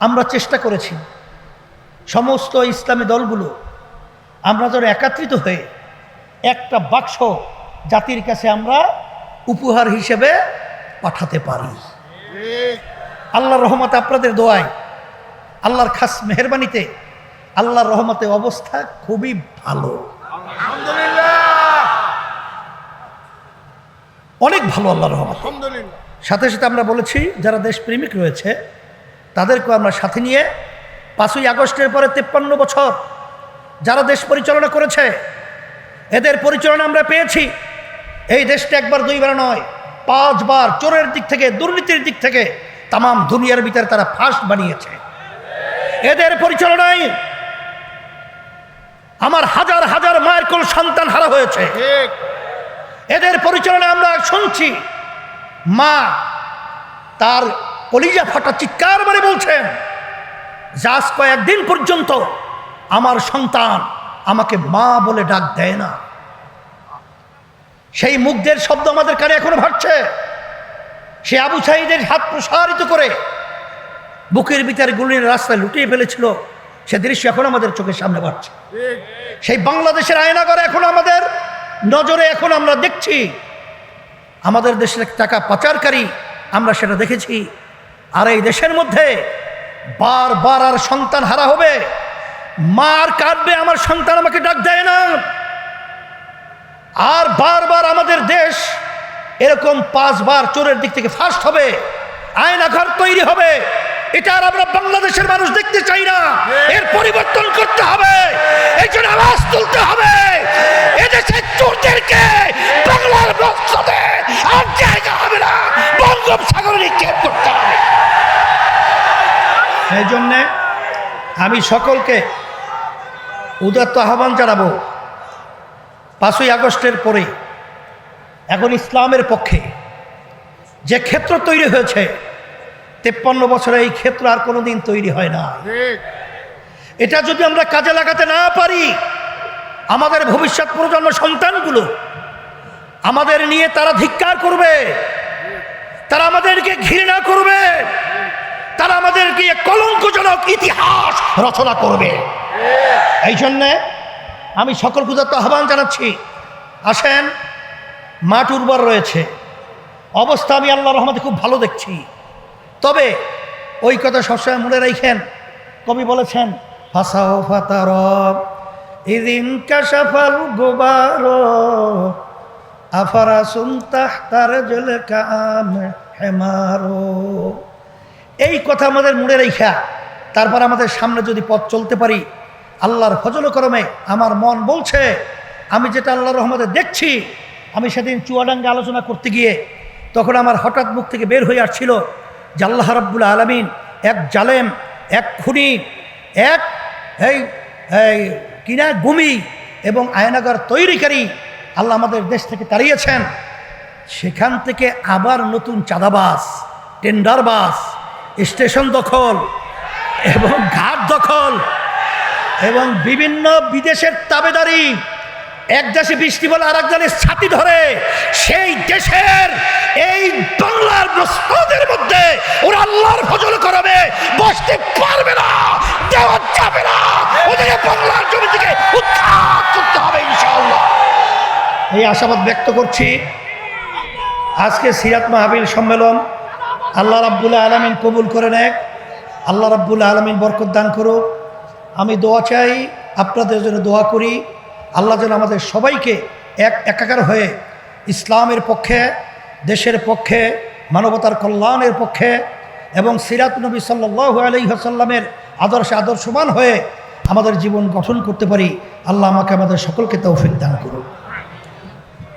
আমরা চেষ্টা করেছি। সমস্ত ইসলামী দলগুলো আমরা যেন একাত্রিত হয়ে একটা বাক্স জাতির কাছে আমরা উপহার হিসেবে পাঠাতে পারি। আল্লাহর রহমতে আপনাদের দোয়ায় আল্লাহর খাস মেহরবানিতে আল্লাহর রহমতে অবস্থা খুবই ভালো। অনেক ভালো আল্লাহর রহমত। সাথে সাথে আমরা বলেছি যারা দেশপ্রেমিক রয়েছে তাদেরকেও আমরা সাথে নিয়ে পাঁচই আগস্টের পরে তেপ্পান্ন বছর যারা দেশ পরিচালনা করেছে এদের পরিচালনা আমরা পেয়েছি। এই দেশটা একবার দুইবার নয় পাঁচবার চোরের দিক থেকে দুর্নীতির দিক থেকে তাম দুনিয়ার ভিতরে তারা ফার্স্ট বানিয়েছে। এদের পরিচালনায় আমার হাজার হাজার মায়ের কোল সন্তান হারা হয়েছে। এদের পরিচালনায় আমরা শুনছি মা তার কলিজা ফাটা চিৎকার মানে বলছেন যাস কয়েকদিন পর্যন্ত আমার সন্তান আমাকে মা বলে ডাক দেয় না। সেই মুগ্ধের শব্দ আমাদের কানে এখনও ভাবছে সে আবু সাইদের হাত প্রসারিত করে বুকের ভিতরে গুলির রাস্তায় লুটিয়ে ফেলেছিল। সে দৃশ্য এখন আমাদের চোখের সামনে বাড়ছে সেই বাংলাদেশের আয়নাগর এখন আমাদের নজরে এখন আমরা দেখছি। আমাদের দেশের টাকা পাচারকারী, আমরা সেটা দেখেছি। আর এই দেশের মধ্যে বারবার আর সন্তান হারা হবে। মার কাটবে, আমার সন্তান আমাকে ডাক দেয় না। আর বারবার আমাদের দেশ এরকম পাঁচবার চোরের দিক থেকে ফার্স্ট হবে আয়নাঘর তৈরি হবে। এটা আর আমরা বাংলাদেশের মানুষ দেখতে চাই না। এর পরিবর্তন করতে হবে, এই জন্য আওয়াজ তুলতে হবে। এদেশের চোরদেরকে বাংলার বক্সতে আর জায়গা হবে না। বঙ্গোপসাগরে নিক্ষেপ করতে এই জন্যে আমি সকলকে উদাত্ত আহ্বান জানাব। পাঁচই আগস্টের পরে এখন ইসলামের পক্ষে যে ক্ষেত্র তৈরি হয়েছে, তেপ্পান্ন বছরে এই ক্ষেত্র আর কোনো দিন তৈরি হয় না। এটা যদি আমরা কাজে লাগাতে না পারি, আমাদের ভবিষ্যৎ প্রজন্ম সন্তানগুলো আমাদের নিয়ে তারা ধিক্কার করবে, তারা আমাদেরকে ঘৃণা করবে। ইতিহাস রচনা করবে। এই জন্যে আমি সকল পূজার তো আহ্বান জানাচ্ছি। আসেন, মাঠ উর্বর রয়েছে। অবস্থা আমি আল্লাহ রহমতে খুব ভালো দেখছি। তবে ওই কথা সবসময় মনে রাখেন। কবি বলেছেন, ফাসাও ফাতার, ইদিন কাশাফাল গোবার, আফারা সুনতাহ তার জলে কাম হেমারো। এই কথা আমাদের মনে রেখা তারপর আমাদের সামনে যদি পথ চলতে পারি, আল্লাহর ফজল করমে আমার মন বলছে, আমি যেটা আল্লাহর রহমতে দেখছি, আমি সেদিন চুয়াডাঙ্গে আলোচনা করতে গিয়ে তখন আমার হঠাৎ মুখ থেকে বের হয়ে আসছিল যে আল্লাহ রব্বুল আলমিন এক জালেম, এক খুনি, এক এই কিনা গুমি এবং আয়নাগার তৈরিকারী আল্লাহ আমাদের দেশ থেকে তাড়িয়েছেন। সেখান থেকে আবার নতুন চাঁদাবাস টেন্ডার বাস স্টেশন দখল এবং ঘাট দখল। এবং বিভিন্ন বিদেশের তাবেদারি, এক দেশে বৃষ্টি বলে আর এক দেশের ছাতি ধরে, সেই দেশের এই বাংলার প্রস্তাদের মধ্যে ওরা আল্লাহর ফজল করবে, বসতে পারবে না, দেওয়া যাবে না। ওদের বাংলার জমি থেকে উৎখাত করতে হবে ইনশাআল্লাহ। এই আশাবাদ ব্যক্ত করছি। আজকে সিরাত মাহাবীর সম্মেলন আল্লাহ রাব্বুল্লাহ আলমিন কবুল করে নেয় আল্লাহ রাব্বুল্লাহ আলমিন বরকত দান করুক আমি দোয়া চাই, আপনাদের জন্য দোয়া করি। আল্লাহ যেন আমাদের সবাইকে এক একাকার হয়ে ইসলামের পক্ষে, দেশের পক্ষে, মানবতার কল্যাণের পক্ষে এবং সিরাত নবী সাল্লাহ আলহিহাসাল্লামের আদর্শে আদর্শবান হয়ে আমাদের জীবন গঠন করতে পারি। আল্লাহ আমাকে আমাদের সকলকে তৌফিক দান করুক।